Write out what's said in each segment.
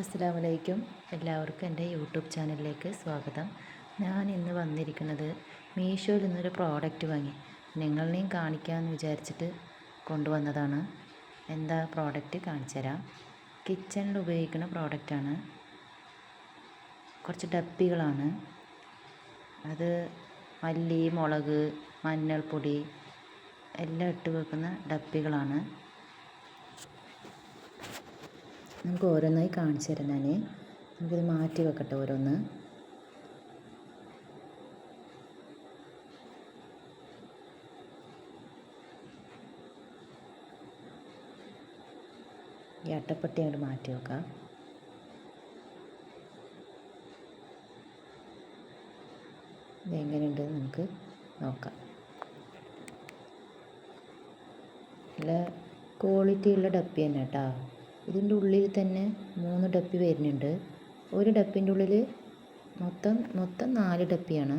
അസ്സാമലൈക്കും എല്ലാവർക്കും എന്റെ യൂട്യൂബ് ചാനലിലേക്ക് സ്വാഗതം. ഞാൻ ഇന്ന് വന്നിരിക്കുന്നത് മീഷോയിൽ നിന്നൊരു പ്രോഡക്റ്റ് വാങ്ങി. നിങ്ങളെയും കാണിക്കാമെന്ന് വിചാരിച്ചിട്ട് കൊണ്ടുവന്നതാണ്. എന്താ പ്രോഡക്റ്റ് കാണിച്ചുതരാം കിച്ചണിൽ ഉപയോഗിക്കുന്ന പ്രോഡക്റ്റാണ്. കുറച്ച് ഡപ്പികളാണ് അത് മല്ലി മുളക് മഞ്ഞൾപ്പൊടി എല്ലാം ഇട്ട് വെക്കുന്ന ഡപ്പികളാണ് നമുക്ക് ഓരോന്നായി കാണിച്ചു തരാം ഞാൻ നമുക്കിത് മാറ്റി വെക്കട്ടെ ഓരോന്ന്. ഈ അട്ടപ്പെട്ടി അങ്ങോട്ട് മാറ്റി വെക്കാം. ഇതെങ്ങനെയുണ്ട് നമുക്ക് നോക്കാം. നല്ല ക്വാളിറ്റിയുള്ള ഡപ്പി തന്നെ കേട്ടോ. ഇതിന്റെ ഉള്ളിൽ തന്നെ മൂന്ന് ഡപ്പി വരുന്നുണ്ട്. ഒരു ഡപ്പിന്റെ ഉള്ളിൽ മൊത്തം മൊത്തം നാല് ഡപ്പിയാണ്.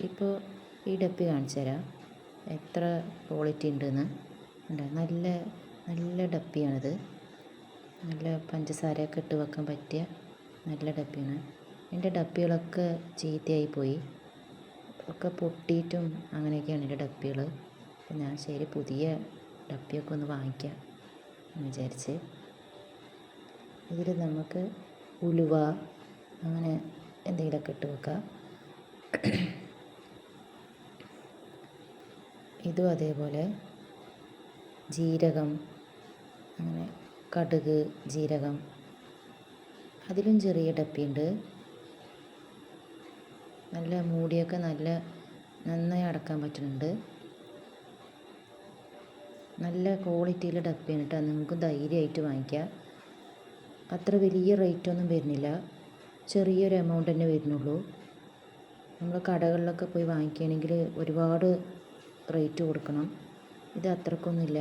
ഇപ്പോൾ ഈ ഡപ്പി കാണിച്ചു തരാം. എത്ര ക്വാളിറ്റി ഉണ്ടെന്ന്. ഉണ്ട് നല്ല നല്ല ഡപ്പിയാണിത്. നല്ല പഞ്ചസാരയൊക്കെ ഇട്ട് വെക്കാൻ പറ്റിയ നല്ല ഡപ്പിയാണ്. എന്റെ ഡപ്പികളൊക്കെ ചീത്തയായി പോയി. ഒക്കെ പൊട്ടിയിട്ടും അങ്ങനെയൊക്കെയാണ് എന്റെ ഡപ്പികൾ. അപ്പം ഞാൻ ശരി പുതിയ ഡപ്പിയൊക്കെ ഒന്ന് വാങ്ങിക്കാം. എന്ന് വിചാരിച്ച്. ഇതിൽ നമുക്ക് ഉലുവ അങ്ങനെ എന്തെങ്കിലുമൊക്കെ ഇട്ട് വെക്കാം. ഇതും അതേപോലെ ജീരകം അങ്ങനെ കടുക് ജീരകം. അതിലും ചെറിയ ഡപ്പിയുണ്ട്. നല്ല മൂടിയൊക്കെ നല്ല നന്നായി അടക്കാൻ പറ്റുന്നുണ്ട്. നല്ല ക്വാളിറ്റിയിൽ ഡബ്ബയാണ് കേട്ടോ നിങ്ങൾക്ക് ധൈര്യമായിട്ട് വാങ്ങിക്കാം. അത്ര വലിയ റേറ്റൊന്നും വരുന്നില്ല. ചെറിയൊരു എമൗണ്ട് തന്നെ വരുന്നുള്ളൂ. നമ്മൾ കടകളിലൊക്കെ പോയി വാങ്ങിക്കുകയാണെങ്കിൽ ഒരുപാട് റേറ്റ് കൊടുക്കണം. ഇത് അത്രക്കൊന്നുമില്ല.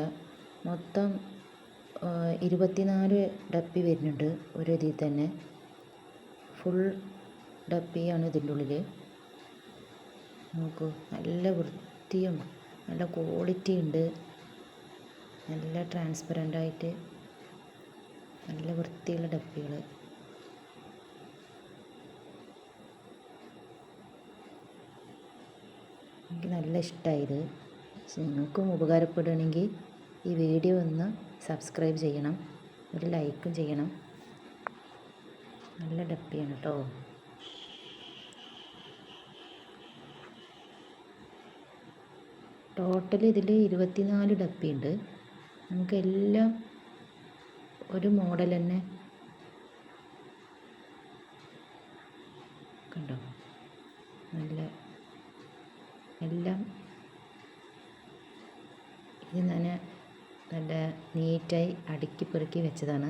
മൊത്തം ഇരുപത്തിനാല് ഡപ്പി വരുന്നുണ്ട് ഒരു ഇതിൽ തന്നെ. ഫുൾ ഡപ്പിയാണ് ഇതിന്റെ ഉള്ളിൽ നോക്കൂ നല്ല വൃത്തിയും നല്ല ക്വാളിറ്റി ഉണ്ട്. നല്ല ട്രാൻസ്പെറന്റ് ആയിട്ട് നല്ല വൃത്തിയുള്ള ഡപ്പികൾ എനിക്ക് നല്ല ഇഷ്ടമായത് നിങ്ങൾക്കും ഉപകാരപ്പെടുകയാണെങ്കിൽ ഈ വീഡിയോ ഒന്ന് സബ്സ്ക്രൈബ് ചെയ്യണം. ഒരു ലൈക്കും ചെയ്യണം. നല്ല ഡപ്പിയാണ് കേട്ടോ ടോട്ടൽ ഇതിൽ ഇരുപത്തിനാല് ഡപ്പിയുണ്ട്. നമുക്കെല്ലാം ഒരു മോഡൽ തന്നെ. കണ്ടോ? നല്ല എല്ലാം ഇത് ഞാൻ നല്ല നീറ്റായി അടുക്കി പെറുക്കി വെച്ചതാണ്.